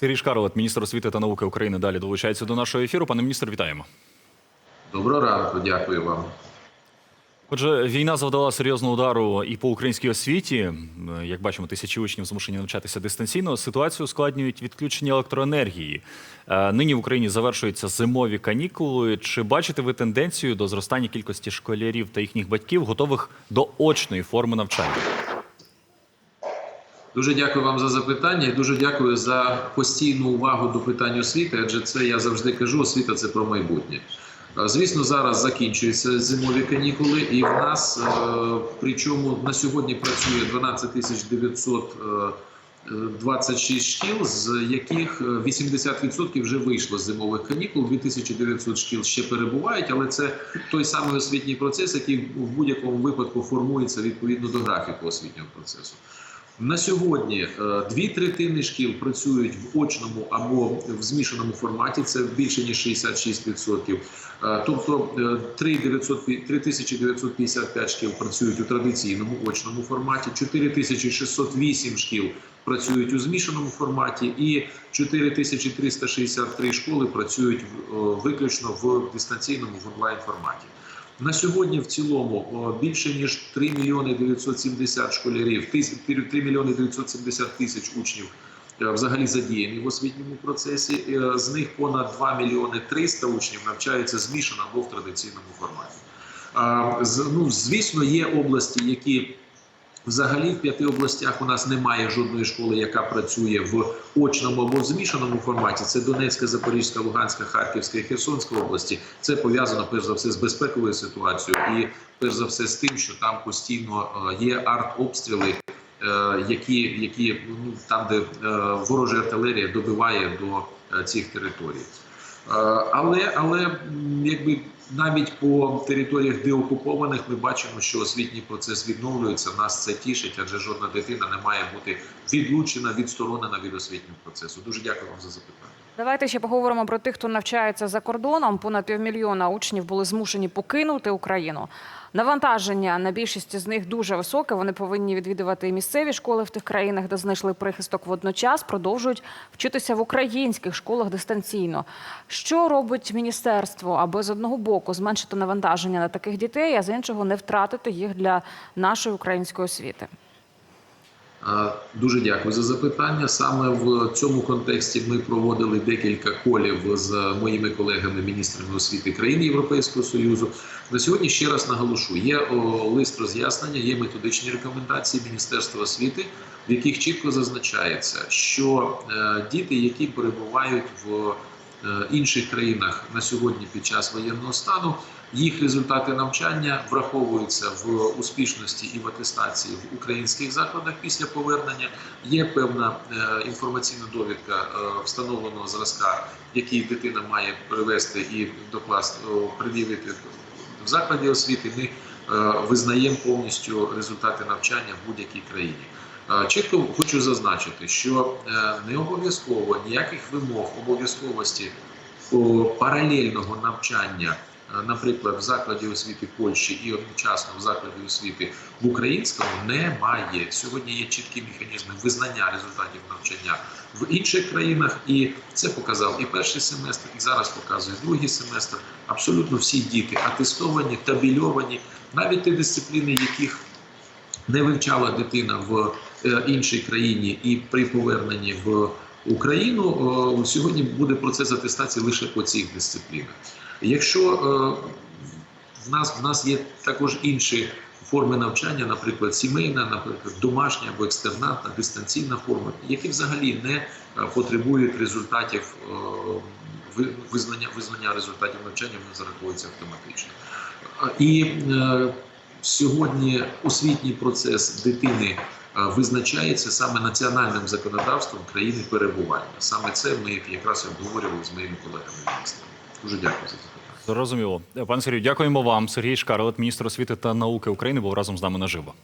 Сергій Шкарлет, міністр освіти та науки України, далі долучається до нашого ефіру. Пане міністр, вітаємо. Доброго ранку, дякую вам. Отже, війна завдала серйозного удару і по українській освіті. Е, Як бачимо, тисячі учнів змушені навчатися дистанційно. Ситуацію ускладнюють відключення електроенергії. Е, Нині в Україні завершуються зимові канікули. Чи бачите ви тенденцію до зростання кількості школярів та їхніх батьків, готових до очної форми навчання? Дуже дякую вам за запитання і дуже дякую за постійну увагу до питань освіти, адже це я завжди кажу, освіта це про майбутнє. Е, Звісно, зараз закінчуються зимові канікули, і в нас е, причому на сьогодні працює 12 тисяч 926 шкіл, з яких е, 80% вже вийшло з зимових канікул. 2900 шкіл ще перебувають, але це той самий освітній процес, який в будь-якому випадку формується відповідно до графіку освітнього процесу. На сьогодні е, дві третини шкіл працюють в очному або в змішаному форматі. Це більше ніж 66%. Е, Тобто е, 3900 3955 шкіл працюють у традиційному очному форматі, 4608 шкіл працюють у змішаному форматі, і 4363 школи працюють е, виключно в дистанційному в онлайн форматі. На сьогодні в цілому більше ніж 3 мільйони 970 школярів, тис- 3 мільйони 970 тисяч учнів е, взагалі задіяні в освітньому процесі. Е, З них понад 2 мільйони 300 учнів навчаються змішано або в традиційному форматі. Ну, звісно, є області, які Взагалі в п'яти областях у нас немає жодної школи, яка працює в очному або в змішаному форматі. Це Донецька, Запорізька, Луганська, Харківська і Херсонська області. Це пов'язано перш за все з безпековою ситуацією і перш за все з тим, що там постійно е, є артобстріли, е, які, які ну там, де е, ворожа артилерія добиває до цих територій. Але, але якби навіть по територіях деокупованих ми бачимо, що освітній процес відновлюється. Нас це тішить, адже жодна дитина не має бути відлучена, відсторонена від освітнього процесу. Дуже дякую вам за запитання. Давайте ще поговоримо про тих, хто навчається за кордоном. Понад півмільйона учнів були змушені покинути Україну. Навантаження на більшість з них дуже високе. Вони повинні відвідувати місцеві школи в тих країнах, де знайшли прихисток. Водночас продовжують вчитися в українських школах дистанційно. Що робить міністерство, аби з одного боку зменшити навантаження на таких дітей, а з іншого не втратити їх для нашої української освіти? Дуже дякую за запитання. Саме в цьому контексті ми проводили декілька колів з моїми колегами, міністрами освіти країн Європейського союзу. На сьогодні ще раз наголошу: є лист роз'яснення, є методичні рекомендації Міністерства освіти, в яких чітко зазначається, що е, діти, які перебувають в інших країнах на сьогодні під час воєнного стану, їх результати навчання враховуються в успішності і в атестації в українських закладах після повернення. Є певна е, інформаційна довідка е, встановленого зразка, який дитина має привести і докласти пред'явити в закладі освіти. Ми е, визнаємо повністю результати навчання в будь-якій країні. Чітко хочу зазначити, що е, не обов'язково ніяких вимог обов'язковості паралельного навчання, е, наприклад, в закладі освіти Польщі і одночасно в закладі освіти в українському немає. Сьогодні є чіткі механізми визнання результатів навчання в інших країнах, і це показав і перший семестр, і зараз показує другий семестр. Абсолютно всі діти атестовані, табельовані, навіть ті дисципліни, яких не вивчала дитина в іншій країні і при поверненні в Україну е, сьогодні буде процес атестації лише по цих дисциплінах. Якщо е, в нас в нас є також інші форми навчання, наприклад, сімейна, наприклад, домашня або екстернатна, дистанційна форма, які взагалі не е, потребують результатів е, визнання визнання результатів навчання, вони зараховуються автоматично. Е, І е, сьогодні освітній процес дитини е, визначається саме національним законодавством країни перебування. Саме це ми якраз обговорювали з моїми колегами. Дуже дякую за запитання. Зрозуміло. Пане Сергію, дякуємо вам. Сергій Шкарлет, міністр освіти та науки України, був разом з нами наживо.